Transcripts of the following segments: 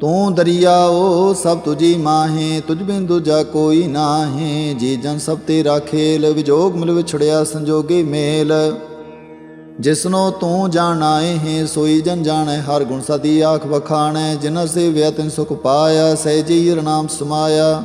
ਤੂੰ ਦਰਿਆਓ ਸਭ ਤੁਜੀ ਮਾਹੇ, ਤੁਝ ਬਿਨ ਦੂਜਾ ਕੋਈ ਨਾਹੀ। ਜੀ ਜਨ ਸਭ ਤੇਰਾ ਖੇਲ, ਵਿਜੋਗ ਮਿਲ ਵਿਛੜਿਆ ਸੰਜੋਗੀ ਮੇਲ। ਜਿਸਨੋ ਤੂੰ ਜਾਣਾਏ ਹੈ ਸੋਈ ਜਨ ਜਾਣੈ, ਹਰ ਗੁਣ ਸਦੀ ਆਖ ਵਖਾਣੈ। ਜਿਨ ਸੇਵਿਆ ਤਿਨ ਸੁਖ ਪਾਇਆ ਸਹਿਜੀ ਨਾਮ ਸਮਾਇਆ।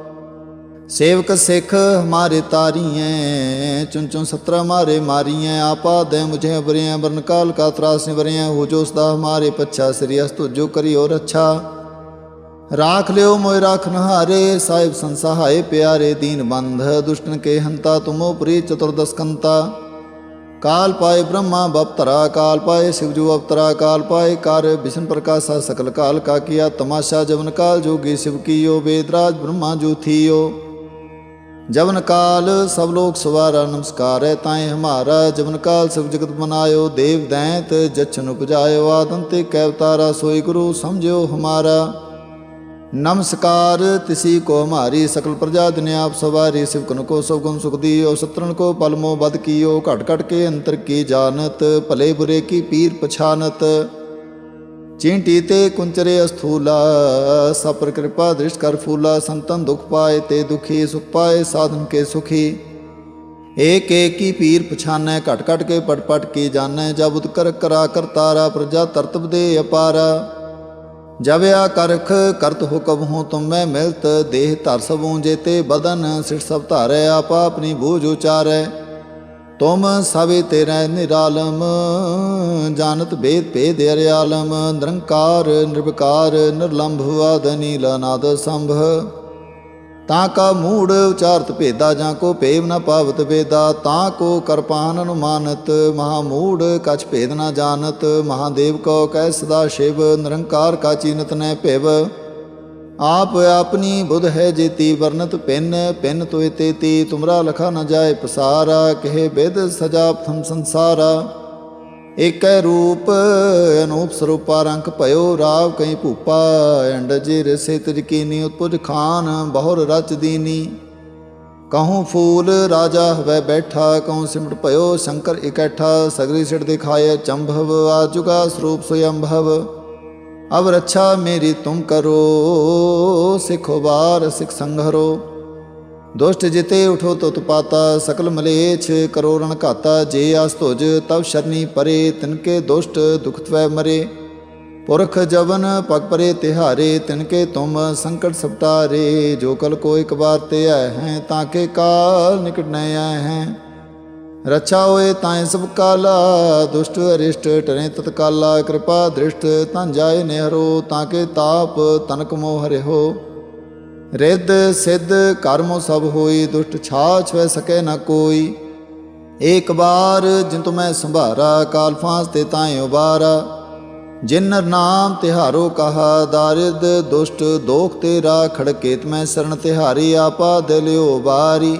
सेवक सिख हमारे तारियें, चुन चुन सत्रह हमारे मारियें, आपा दे मुझे बरियाँ बरनकाल का त्रास निवरियाँ हो जो सदा हमारे पच्छा श्रीयस अस्तु जो करी और अच्छा। राख लियो मोय राख नहारे, साहिब संसहाय प्यारे, दीन बंध, दुष्टन के हंता, तुमो प्री चतुर्दशकंता काल पाए ब्रह्मा बपतरा, काल पाए शिवजू अवतरा, काल पाए कार्य विष्णु प्रकाशा, सकल काल का किया तमाशा, जवन काल जोगी शिव की यो, वेदराज ब्रह्मा जो थी यो। ਜਵਨ ਕਾਲ ਸਭ ਲੋਕ ਸਵਾਰਾ ਨਮਸਕਾਰ ਹੈ ਤਾਏ ਹਮਾਰਾ, ਜਵਨ ਕਾਲ ਸਭ ਜਗਤ ਬਨਾਇਓ ਦੇਵ ਦੈਂਤ ਜਚਨ ਉਪਜਾਇਓ ਆਦਮ ਤੇ ਕੈਵਤਾਰਾ ਸੋਈ ਗੁਰੂ ਸਮਝਿਓ ਹਮਾਰਾ। ਨਮਸਕਾਰ ਤਿਸੀ ਕੋ ਹਮਾਰੀ ਸਕਲ ਪ੍ਰਜਾ ਦਿਨ ਆਪ ਸਵਾਰੀ, ਸਿਵਕਨ ਕੋ ਸਭ ਗੁਣ ਸੁਖ ਦੀਓ ਸਤਰਨ ਕੋ ਪਲਮੋ ਬਦ ਕੀਓ, ਘਟ ਘਟ ਕੇ ਅੰਤਰ ਕੀ ਜਾਣਤ, ਭਲੇ ਬੁਰੇ ਕੀ ਪੀਰ ਪਛਾਨਤ। ਚਿੰਟੀ ਤੇ ਕੁੰਚਰੇ ਅਸਥੂਲਾ, ਸਪਰ ਕਿਰਪਾ ਦ੍ਰਿਸ਼ ਕਰ ਫੂਲਾ, ਸੰਤਨ ਦੁਖ ਪਾਏ ਤੇ ਦੁਖੀ, ਸੁਖ ਪਾਏ ਸਾਧਨ ਕੇ ਸੁਖੀ। ਏਕ ਏਕ ਕੀ ਪੀਰ ਪਛਾਨੈ, ਘਟ ਘਟ ਕੇ ਪਟ ਪਟ ਕੀ ਜਾਣੈ ਜਬ ਉਤ ਕਰ ਕਰਾ ਕਰਤਾਰਾ ਪ੍ਰਜਾ ਤਰਤਬ ਦੇ ਅਪਾਰਾ। ਜਬ ਆ ਕਰਖ ਕਰਤ ਹੁਕਮ ਹੋ, ਤੁਮ ਮੈਂ ਮਿਲਤ ਦੇਹ ਧਰ ਸਭੂ, ਜੇਤੇ ਬਦਨ ਸਿਰ ਸਭ ਧਾਰੈ, ਆਪ ਆਪਣੀ ਬੂਝ ਉਚਾਰੈ। ਤੁਮ ਸਭੇ ਤੇਰੇ ਨਿਰਾਲਮ, ਜਾਣਤ ਭੇਦ ਭੇਦ ਅਰਿਆਲਮ, ਨਿਰੰਕਾਰ ਨਿਰਵਿਕਾਰ ਨਿਰਲੰਭ ਆਦ ਨੀਲ ਅਨਾਦ ਸੰਭ ਤਾਂ ਕਾ ਮੂੜ ਉਚਾਰਤ ਭੇਦਾ ਜਾਂ ਕੋ ਭੇਵ ਨ ਪਾਵਤ ਵੇਦਾ, ਤਾਂ ਕੋ ਕਰਪਾਨ ਅਨੁਮਾਨਤ, ਮਹਾ ਮੂੜ ਕਛ ਭੇਦ ਨ ਜਾਣਤ, ਮਹਾਦੇਵ ਕੋ ਕੈ ਸਦਾ ਸ਼ਿਵ, ਨਿਰੰਕਾਰ ਕਾ ਚੀਨਤ ਨੈ ਭਿਵ। ਆਪ ਆਪਣੀ ਬੁਧ ਹੈ ਜੇਤੀ ਵਰਨਤ ਪਿੰਨ ਪਿੰਨ ਤੋਇ ਤੇਤੀ ਤੁਮਰਾ ਲਖਾ ਨ ਜਾਏ ਪਸਾਰਾ, ਕਹੇ ਬਿਦ ਸਜਾ ਪ੍ਰਥਮ ਸੰਸਾਰਾ। ਏਕੈ ਰੂਪ ਅਨੂਪ ਸਰੂਪਾ ਰੰਗ ਭਇਓ, ਰਾਵ ਕਈ ਭੂਪਾ, ਅੰਡ ਜੇ ਰਸੇ ਕੀਨੀ, ਉਤਪੁਜ ਖਾਨ ਬਹੁਰ ਰਚ ਦੀਨੀ। ਕਹੂੰ ਫੂਲ ਰਾਜਾ ਹਵੈ ਬੈਠਾ, ਕਹੂੰ ਸਿਮਟ ਭਇਓ ਸ਼ੰਕਰ ਇਕੱਠਾ, ਸਗਰੀ ਸਿੜ ਦਿਖਾਏ ਚੰਭਵ, ਆਜੁਗਾ ਸਰੂਪ ਸੁਯੰਭਵ। ਅਬ ਰੱਛਾ ਮੇਰੀ ਤੁਮ ਕਰੋ, ਸਿਖੋ ਬਾਰ ਸਿਖ ਸੰਘਰੋ। ਦੁਸ਼ਟ ਜਿਤੇ ਉਠੋ ਤੁਤ ਪਾਤਾ, ਸਕਲ ਮਲੇਛ ਕਰੋ ਰਣ ਘਾਤਾ। ਜੇ ਆਸ ਤੁਜ ਤਬ ਸ਼ਰਨੀ ਪਰੇ, ਤਿਨਕੇ ਦੁਸ਼ਟ ਦੁਖ ਤਵੈ ਮਰੇ। ਪੁਰਖ ਜਵਨ ਪਗ ਪਰੇ ਤਿਹਾਰੇ, ਤਿਨਕੇ ਤੁਮ ਸੰਕਟ ਸਪਟਾਰੇ ਜੋ ਕਲ ਕੋ ਇਕ ਬਾਰ ਤੇ ਆਏ ਹੈ, ਤਾਂ ਕੇ ਕਾਲ ਨਿਕਟ ਨ ਆਏ ਹੈ। ਰਛਾ ਹੋਏ ਤਾਏ ਸਭ ਕਾਲਾ, ਦੁਸ਼ਟ ਅਰਿਸ਼ਟ ਟਰੇ ਤਤਕਾਲਾ ਕਿਰਪਾ ਦ੍ਰਿਸ਼ਟ ਤਨ ਜਾਏ ਨਿਹਰੋ, ਤਾਂ ਕੇ ਤਾਪ ਤਨਕ ਮੋਹ ਹਰਿਓ ਰਿੱਧ ਸਿੱਧ ਕਰਮੋ ਸਭ ਹੋਈ, ਦੁਸ਼ਟ ਛਾ ਵੈ ਸਕੈ ਨਾ ਕੋਈ। ਏਕ ਬਾਰ ਜਿਨ ਤੁ ਮੈਂ ਸੰਭਾਰਾ, ਕਾਲ ਫਾਂਸ ਤੇ ਤਾਏ ਉਬਾਰਾ। ਜਿਨ ਨਾਮ ਤਿਹਾਰੋ ਕਹਾ, ਦਾਰਿਦ ਦੁਸ਼ਟ ਦੋਖ ਤੇਰਾ, ਖੜਕੇਤ ਮੈਂ ਸ਼ਰਨ ਤਿਹਾਰੀ, ਆਪਾ ਦਿਲਿਓ ਬਾਰੀ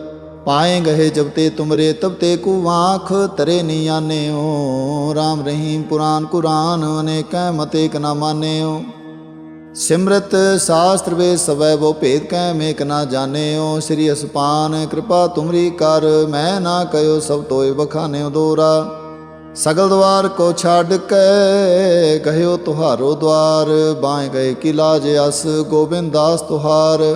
ਪਾਏ ਗਏ ਜਬ ਤੇ ਤੁਮਰੇ, ਤਬ ਤੇ ਕੂ ਆਂਖ ਤਰੇ ਨੀ ਆਨੇਓ। RAM ਰਹੀਮ ਪੁਰਾਨ ਕੁਰਾਨ, ਅਨੇਕੈ ਮਤੇ ਕ ਨਾ ਮਾਨਿਓ। ਸਿਮਰਤ ਸਾਸਤਰ ਵੇ ਸਵੈ ਬੋ ਭੇਦ ਕੈ ਮੇਕ ਨਾ ਜਾਣਿਓ। ਸ੍ਰੀ ਅਸਪਾਨ, ਕਿਰਪਾ ਤੁਮਰੀ ਕਰ, ਮੈਂ ਨਾ ਕਯੋ ਸਭ ਤੋਏ ਬਖਾਨਿਓ ਦੋਰਾ। ਸਗਲ ਦਵਾਰ ਕੋ ਛੱਡ ਕੇ, ਕਹਿਓ ਤੁਹਾਰੋ ਦਵਾਰ। ਬਾਏ ਗਏ ਕਿਲਾ ਜੇ ਅਸ, ਗੋਬਿੰਦ ਦਾਸ ਤੁਹਾਰ।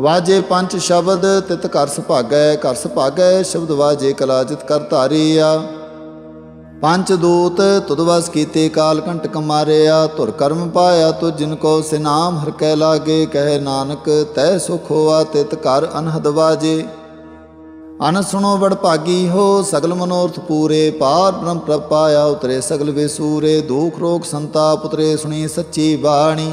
ਵਾਜੇ ਪੰਜ ਸ਼ਬਦ, ਤਿਤ ਘਰ ਸੁਭਾਗੈ ਘਰ ਸੁਭਾਗੈ, ਸ਼ਬਦ ਵਾਜੇ ਕਲਾਜਿਤ ਕਰ ਧਾਰੀਆ। ਪੰਜ ਦੂਤ ਤੁਦਵਸ ਕੀਤੇ ਕਾਲ ਕੰਟਕ ਮਾਰਿਆ। ਧੁਰ ਕਰਮ ਪਾਇਆ ਤੁ ਜਿਨ ਕੋ ਸਿਨਾਮ ਹਰ ਕੈ ਲਾਗੇ। ਕਹਿ ਨਾਨਕ, ਤੈ ਸੁਖ ਹੋਆ ਤਿਤ ਘਰ ਅਨਹਦ ਵਾਜੇ। ਅਨ ਸੁਣੋ ਬੜ ਭਾਗੀ ਹੋ, ਸਗਲ ਮਨੋਰਥ ਪੂਰੇ। ਪਾਰ ਬ੍ਰਹਮ ਪ੍ਰਭ ਪਾਇਆ ਉਤਰੇ ਸਗਲ ਵਿਸੂਰੇ। ਦੁਖ ਰੋਗ ਸੰਤਾਪ ਉਤਰੇ ਸੁਣੀ ਸੱਚੀ ਬਾਣੀ।